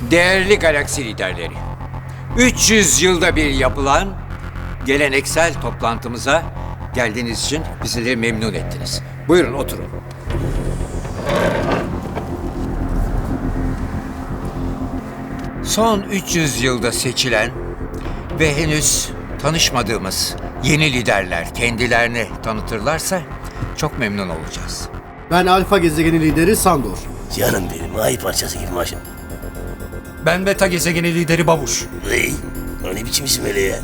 Değerli galaksi liderleri, 300 yılda bir yapılan geleneksel toplantımıza geldiğiniz için bizleri memnun ettiniz. Buyurun oturun. Son 300 yılda seçilen ve henüz tanışmadığımız yeni liderler kendilerini tanıtırlarsa çok memnun olacağız. Ben Alfa gezegeni lideri Sandor. Canım benim ay parçası gibi maşallah. Ben beta gezegeni lideri Babuş. Ey, o ne biçim isim öyle ya?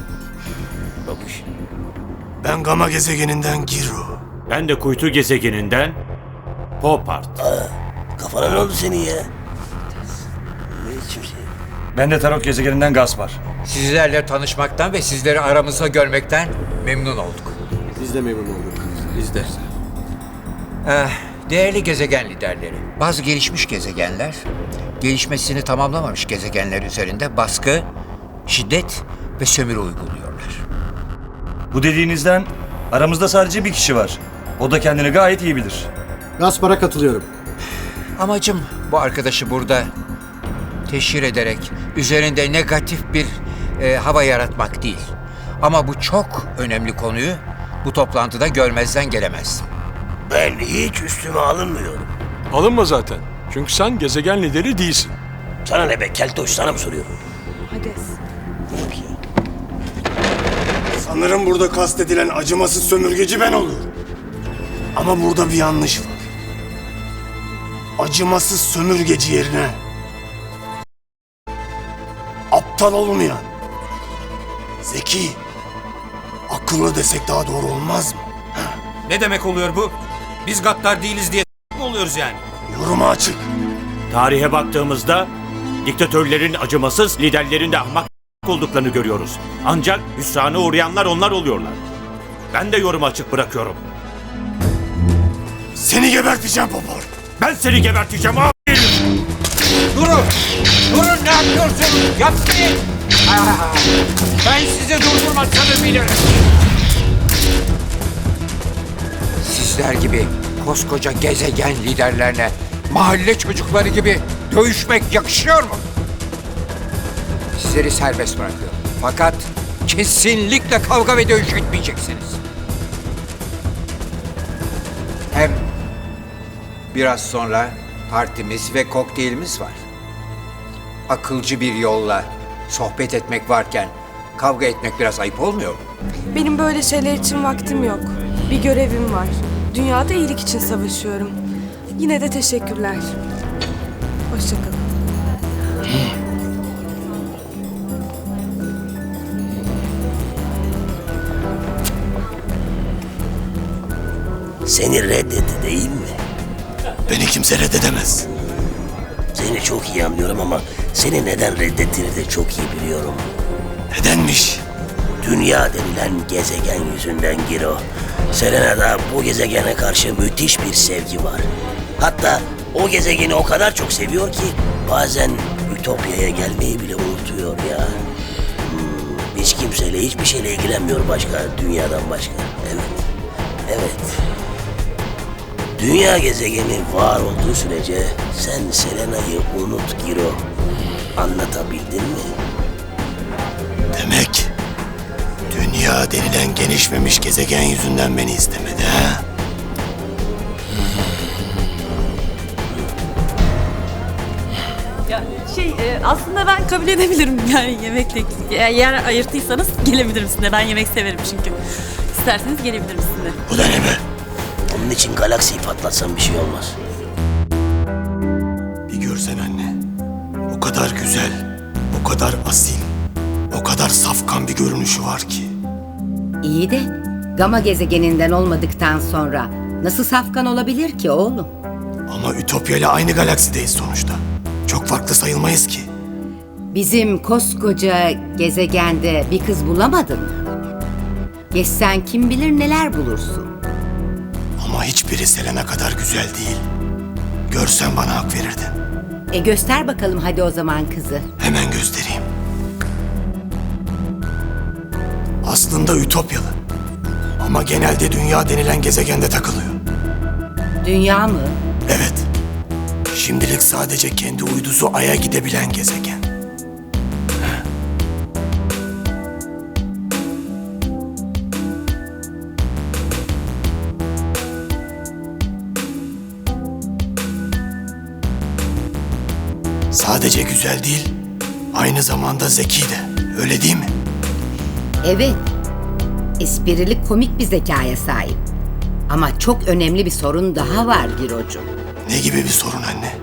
Babuş. Ben Gama gezegeninden Giro. Ben de kuytu gezegeninden Popart. Kafana ne oldu senin ya? Ne biçim şey? Ben de Tarot gezegeninden Gaspar. Sizlerle tanışmaktan ve sizleri aramızda görmekten memnun olduk. Biz de memnun olduk. Biz de. Eh, değerli gezegen liderleri, bazı gelişmiş gezegenler, gelişmesini tamamlamamış gezegenler üzerinde baskı, şiddet ve sömürü uyguluyorlar. Bu dediğinizden aramızda sadece bir kişi var. O da kendini gayet iyi bilir. Gaspar'a katılıyorum. Amacım bu arkadaşı burada teşhir ederek üzerinde negatif bir eh, hava yaratmak değil. Ama bu çok önemli konuyu bu toplantıda görmezden gelemezdim. Ben hiç üstüme alınmıyorum. Alınma zaten. Çünkü sen gezegen lideri değilsin. Sana ne be keltoş sana mı soruyorum? Hades. Sanırım burada kastedilen acımasız sömürgeci ben oluyorum. Ama burada bir yanlış var. Acımasız sömürgeci yerine aptal olmayan, zeki, akıllı desek daha doğru olmaz mı? Ne demek oluyor bu? Biz gaddar değiliz diye mi oluyoruz yani? Yoruma açık. Tarihe baktığımızda diktatörlerin acımasız, liderlerin de ahmak olduklarını görüyoruz. Ancak hüsrana uğrayanlar onlar oluyorlar. Ben de yorumu açık bırakıyorum. Seni geberteceğim Popor. Ben seni geberteceğim abi. Durun! Durun ne yapıyorsunuz? Yapmayın! Aa, ben sizi durdurmasını bilirim. Sizler gibi koskoca gezegen liderlerine mahalle çocukları gibi dövüşmek yakışıyor mu? Sizleri serbest bırakıyorum. Fakat kesinlikle kavga ve dövüş etmeyeceksiniz. Hem Biraz sonra partimiz ve kokteylimiz var. Akılcı bir yolla sohbet etmek varken kavga etmek biraz ayıp olmuyor mu? Benim böyle şeyler için vaktim yok. Bir görevim var. Dünyada iyilik için savaşıyorum. Yine de teşekkürler. Hoşçakalın. Seni reddetti değil mi? Beni kimse reddedemez. Seni çok iyi anlıyorum ama seni neden reddettiğini de çok iyi biliyorum. Nedenmiş? Dünya denilen gezegen yüzünden Giro. Selena'da bu gezegene karşı müthiş bir sevgi var. Hatta o gezegeni o kadar çok seviyor ki bazen Ütopya'ya gelmeyi bile unutuyor ya. Hmm, hiç kimseyle hiçbir şeyle ilgilenmiyor başka, dünyadan başka. Evet, evet. Dünya gezegeni var olduğu sürece sen Selena'yı unut Giro. Anlatabildin mi? Demek dünya denilen gelişmemiş gezegen yüzünden beni istemedi ha? Ya şey e, aslında ben kabul edebilirim yani yemekle eğer yer ayırtıysanız gelebilirim sizinle. Ben yemek severim çünkü. İsterseniz gelebilirim sizinle. Bu da ne be? Onun için galaksiyi patlatsam bir şey olmaz. Bir görsen anne. O kadar güzel, o kadar asil, o kadar safkan bir görünüşü var ki. İyi de Gama gezegeninden olmadıktan sonra nasıl safkan olabilir ki oğlum? Ama Ütopya ile aynı galaksideyiz sonuçta. Çok farklı sayılmayız ki. Bizim koskoca gezegende bir kız bulamadın mı? Geçsen kim bilir neler bulursun. Ama hiçbiri Selena kadar güzel değil. Görsen bana hak verirdin. E göster bakalım hadi o zaman kızı. Hemen göstereyim. Aslında Ütopyalı. Ama genelde dünya denilen gezegende takılıyor. Dünya mı? Evet. Şimdilik sadece kendi uydusu Ay'a gidebilen gezegen. Sadece güzel değil, aynı zamanda zeki de. Öyle değil mi? Evet. Esprili komik bir zekaya sahip. Ama çok önemli bir sorun daha var Girocuğum. Ne gibi bir sorun anne?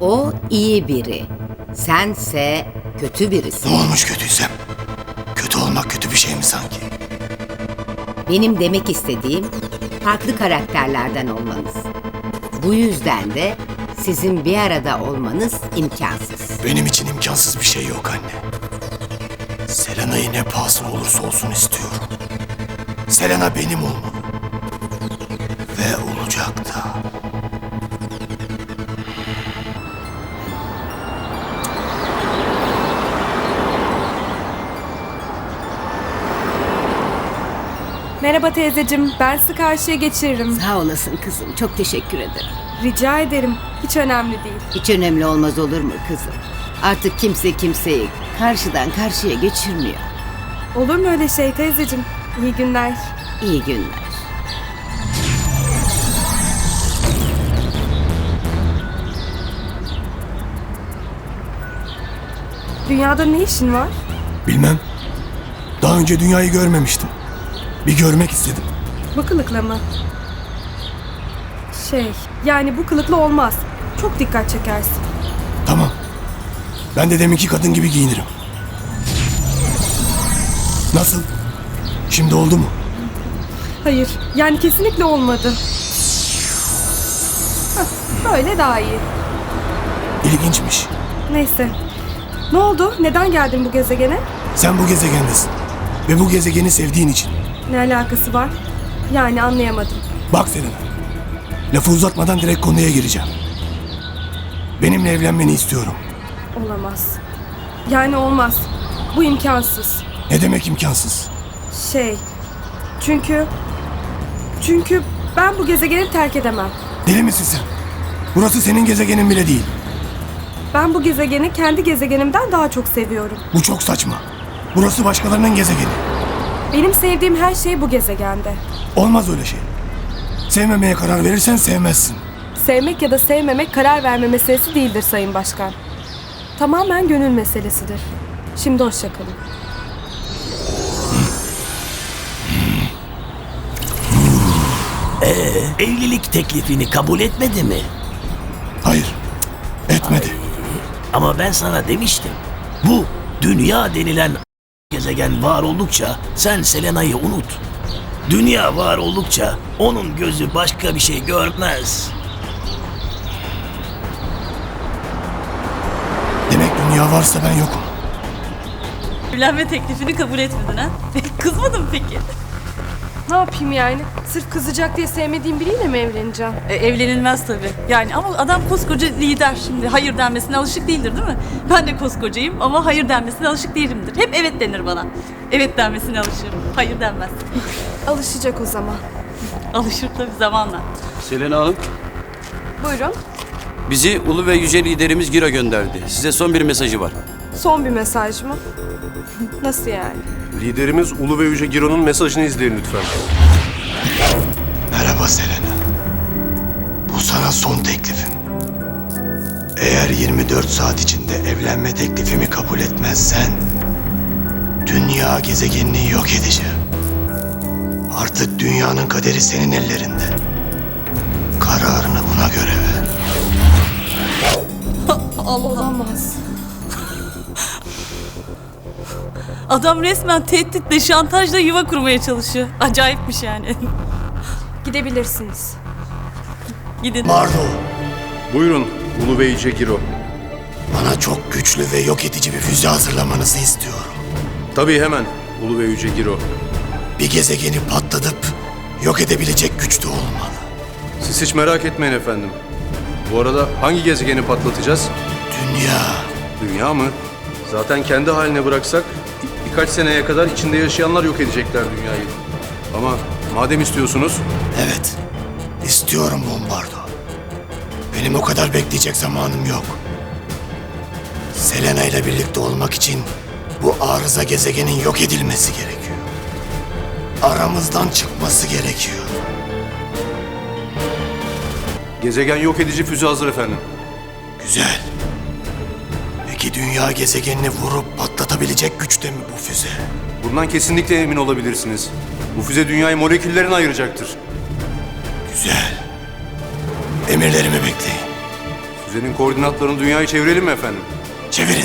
O iyi biri. Sense kötü birisin. Ne olmuş kötüysem? Kötü olmak kötü bir şey mi sanki? Benim demek istediğim farklı karakterlerden olmanız. Bu yüzden de sizin bir arada olmanız imkansız. Benim için imkansız bir şey yok anne. Selena'yı ne pahasına olursa olsun istiyorum. Selena benim olmalı. Ve olacak da. Merhaba teyzecim, ben sizi karşıya geçiririm. Sağ olasın kızım. Çok teşekkür ederim. Rica ederim, hiç önemli değil. Hiç önemli olmaz olur mu kızım? Artık kimse kimseyi karşıdan karşıya geçirmiyor. Olur mu öyle şey teyzecim? İyi günler. İyi günler. Dünyada ne işin var? Bilmem. Daha önce dünyayı görmemiştim. Bir görmek istedim. Bu kılıkla mı? Şey, yani bu kılıkla olmaz. Çok dikkat çekersin. Ben de deminki kadın gibi giyinirim. Nasıl? Şimdi oldu mu? Hayır, yani kesinlikle olmadı. Hah, böyle daha iyi. İlginçmiş. Neyse. Ne oldu? Neden geldin bu gezegene? Sen bu gezegendesin. Ve bu gezegeni sevdiğin için. Ne alakası var? Yani anlayamadım. Bak Selena. Lafı uzatmadan direkt konuya gireceğim. Benimle evlenmeni istiyorum. Olamaz. Yani olmaz. Bu imkansız. Ne demek imkansız? Şey. Çünkü... Çünkü ben bu gezegeni terk edemem. Deli misin sen? Burası senin gezegenin bile değil. Ben bu gezegeni kendi gezegenimden daha çok seviyorum. Bu çok saçma. Burası başkalarının gezegeni. Benim sevdiğim her şey bu gezegende. Olmaz öyle şey. Sevmemeye karar verirsen sevmezsin. Sevmek ya da sevmemek karar verme meselesi değildir Sayın Başkan. Tamamen gönül meselesidir. Şimdi hoşça kalın. Evlilik teklifini kabul etmedi mi? Hayır. Etmedi. Ama ben sana demiştim. Bu dünya denilen gezegen var oldukça sen Selena'yı unut. Dünya var oldukça onun gözü başka bir şey görmez. Dünya varsa ben yokum. Evlenme teklifini kabul etmedin ha? Kızmadın mı peki? Ne yapayım yani? Sırf kızacak diye sevmediğim biriyle mi evleneceğim? E, evlenilmez tabii. Yani ama adam koskoca lider şimdi. Hayır denmesine alışık değildir değil mi? Ben de koskocayım ama hayır denmesine alışık değilimdir. Hep evet denir bana. Evet denmesine alışırım. Hayır denmez. Alışacak o zaman. Alışır tabii zamanla. Selena Hanım, Buyurun. Bizi ulu ve yüce liderimiz Gira gönderdi. Size son bir mesajı var. Son bir mesaj mı? Nasıl yani? Liderimiz Ulu ve Yüce Giro'nun mesajını izleyin lütfen. Merhaba Selena. Bu sana son teklifim. Eğer 24 saat içinde evlenme teklifimi kabul etmezsen... ...dünya gezegenini yok edeceğim. Artık dünyanın kaderi senin ellerinde. Kararını buna göre ver. Olamaz. Adam resmen tehditle, şantajla yuva kurmaya çalışıyor. Acayipmiş yani. Gidebilirsiniz. Gidin. Mardo, Buyurun Ulu ve Yüce Giro. bana çok güçlü ve yok edici bir füze hazırlamanızı istiyorum. Tabii hemen Ulu ve Yüce Giro. Bir gezegeni patlatıp yok edebilecek güçte olmalı. Siz hiç merak etmeyin efendim. Bu arada hangi gezegeni patlatacağız? Dünya. Dünya mı? Zaten kendi haline bıraksak bir- birkaç seneye kadar içinde yaşayanlar yok edecekler dünyayı. Ama madem istiyorsunuz Evet, istiyorum Bombardo. Benim o kadar bekleyecek zamanım yok. Selena ile birlikte olmak için bu arıza gezegenin yok edilmesi gerekiyor. Aramızdan çıkması gerekiyor. Gezegen yok edici füze hazır efendim. Güzel. Peki dünya gezegenini vurup patlatabilecek güçte mi bu füze? Bundan kesinlikle emin olabilirsiniz. Bu füze dünyayı moleküllerine ayıracaktır. Güzel. Emirlerimi bekleyin. Füzenin koordinatlarını dünyayı çevirelim mi efendim? Çevirin.